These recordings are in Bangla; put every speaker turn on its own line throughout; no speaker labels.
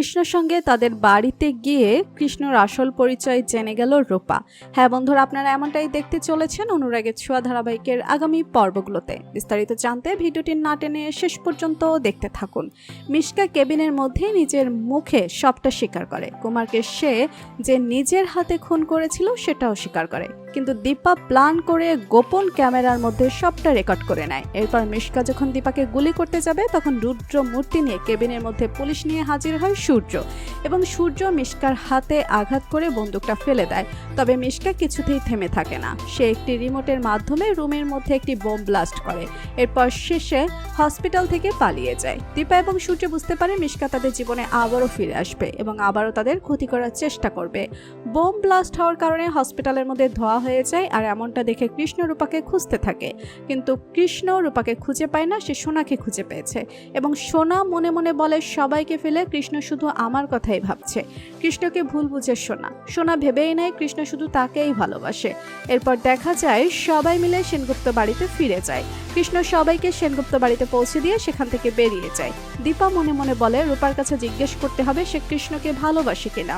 কৃষ্ণর সঙ্গে তাদের বাড়িতে গিয়ে কৃষ্ণর আসল পরিচয় জেনে গেল রূপা। হ্যাঁ বন্ধুরা, আপনারা এমনটাই দেখতে চলেছেন অনুরাগের ছোঁয়া ধারাবাহিকের আগামী পর্বগুলোতে। বিস্তারিত জানতে ভিডিওটি না টেনে শেষ পর্যন্ত দেখতে থাকুন। মিশকা কেবিনের মধ্যে নিজের মুখে সবটা স্বীকার করে। কুমারকে সে যে নিজের হাতে খুন করেছিল, সেটাও স্বীকার করে। কিন্তু দীপা প্ল্যান করে গোপন ক্যামেরার মধ্যে সবটা রেকর্ড করে নেয়। এরপর মিশকা যখন দীপাকে গুলি করতে যাবে, তখন রুদ্র মূর্তি নিয়ে কেবিনের মধ্যে পুলিশ নিয়ে হাজির হয় সূর্য। এবং সূর্য মিশকার হাতে আঘাত করে বন্দুকটা ফেলে দেয়। তবে মিশকা কিছুতেই থেমে থাকে না। সে একটি রিমোটের মাধ্যমে রুমের মধ্যে একটি বোম ব্লাস্ট করে। এরপর শেষে হসপিটাল থেকে পালিয়ে যায়। দীপা এবং সূর্য বুঝতে পারে মিশকা তাদের জীবনে আবারও ফিরে আসবে এবং আবারও তাদের ক্ষতি করার চেষ্টা করবে। বোম ব্লাস্ট হওয়ার কারণে হসপিটালের মধ্যে ধোয়া হয়ে যায় আর এমনটা দেখে কৃষ্ণ রূপাকে খুঁজতে থাকে। কিন্তু কৃষ্ণ রূপাকে খুঁজে পায় না, সে সোনাকে খুঁজে পেয়েছে এবং সোনা মনে মনে বলে, সবাইকে ফেলে, কৃষ্ণ শুধু আমার কথাই ভাবছে। কৃষ্ণকে ভুল বুঝে সোনা। সোনা ভেবেই নেয় কৃষ্ণ শুধু তাকেই ভালোবাসে। এরপর দেখা যায়, সবাই মিলে সেনগুপ্ত বাড়িতে ফিরে যায়। কৃষ্ণ সবাইকে সেনগুপ্ত বাড়িতে পৌঁছে দিয়ে সেখান থেকে বেরিয়ে যায়। দীপা মনে মনে বলে, রূপার কাছে জিজ্ঞেস করতে হবে, সে কৃষ্ণকে ভালোবাসে কিনা?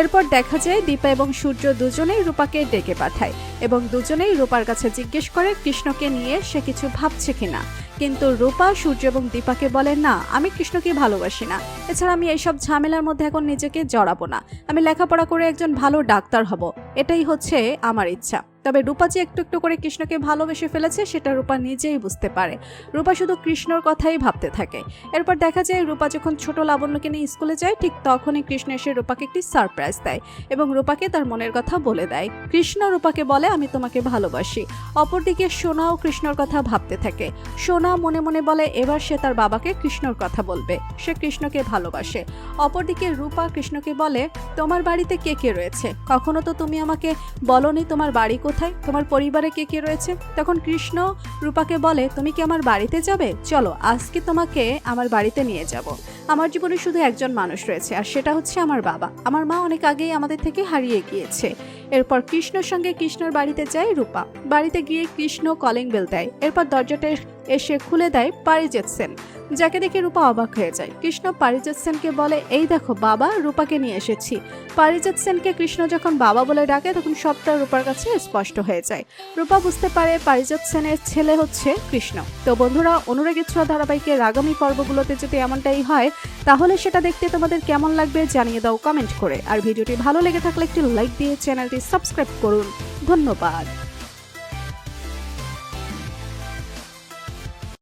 এরপর দেখা যায় দীপা এবং সূর্য দুজনেই রূপাকে ডেকে পাঠায় এবং দুজনেই রূপার কাছে জিজ্ঞেস করে কৃষ্ণকে নিয়ে সে কিছু ভাবছে কিনা। কিন্তু রূপা, সূর্য এবং দীপাকে বলে, না, আমি কৃষ্ণকে ভালোবাসি না। এছাড়া আমি এইসব ঝামেলার মধ্যে এখন নিজেকে জড়াবো না। আমি লেখাপড়া করে একজন ভালো ডাক্তার হব। এটাই হচ্ছে আমার ইচ্ছা। তবে রূপা যে একটু একটু করে কৃষ্ণকে ভালোবেসে ফেলেছে, সেটা রূপা নিজেই বুঝতে পারে। রূপা শুধু কৃষ্ণর কথাই ভাবতে থাকে। এরপর দেখা যায় রূপা যখন ছোট লাবণ্যকে নিয়ে স্কুলে যায়, ঠিক তখনই কৃষ্ণ এসে রূপাকে একটি সারপ্রাইজ দেয় এবং রূপাকে তার মনের কথা বলে দেয়। কৃষ্ণ রূপাকে বলে, আমি তোমাকে ভালোবাসি। অপরদিকে সোনাও কৃষ্ণর কথা ভাবতে থাকে। সোনা মনে মনে বলে, এবার সে তার বাবাকে কৃষ্ণর কথা বলবে। সে কৃষ্ণকে ভালোবাসে। অপরদিকে রূপা কৃষ্ণকে বলে, তোমার বাড়িতে কে কে রয়েছে? কখনো তো তুমি আমাকে বলনি তোমার বাড়ি কোথায়? তোমার পরিবারে কে কে রয়েছে? তখন কৃষ্ণ রূপাকে বলে, তুমি কি আমার বাড়িতে যাবে? চলো, আজকে তোমাকে আমার বাড়িতে নিয়ে যাব। আমার জীবনে শুধু একজন মানুষ রয়েছে, আর সেটা হচ্ছে আমার বাবা। আমার মা অনেক আগেই আমাদের থেকে হারিয়ে গিয়েছে। এরপর কৃষ্ণর সঙ্গে কৃষ্ণর বাড়িতে যায় রূপা। বাড়িতে গিয়ে কৃষ্ণ কলিং বেল দেয়। এরপর দরজাটা এসে খুলে দেয় পারিজিৎ সেন যাকে দেখে রূপা অবাক হয়ে যায়। কৃষ্ণ পারিজিৎ সেনকে বলে, এই দেখো, বাবা, রূপাকে নিয়ে এসেছি। পারিজিৎ সেনকে কৃষ্ণ যখন বাবা বলে ডাকে, তখন সবটা রূপার কাছে স্পষ্ট হয়ে যায়। রূপা বুঝতে পারে পারিজিৎ সেনের ছেলে হচ্ছে কৃষ্ণ। তো বন্ধুরা অনুরাগের ছোঁয়া ধারাবাহিকের আগামী পর্বগুলোতে যদি এমনটাই হয়, তাহলে সেটা দেখতে তোমাদের কেমন লাগবে জানিয়ে দাও কমেন্ট করে। আর ভিডিওটি ভালো লেগে থাকলে একটি লাইক দিয়ে চ্যানেলটি সাবস্ক্রাইব করুন। ধন্যবাদ।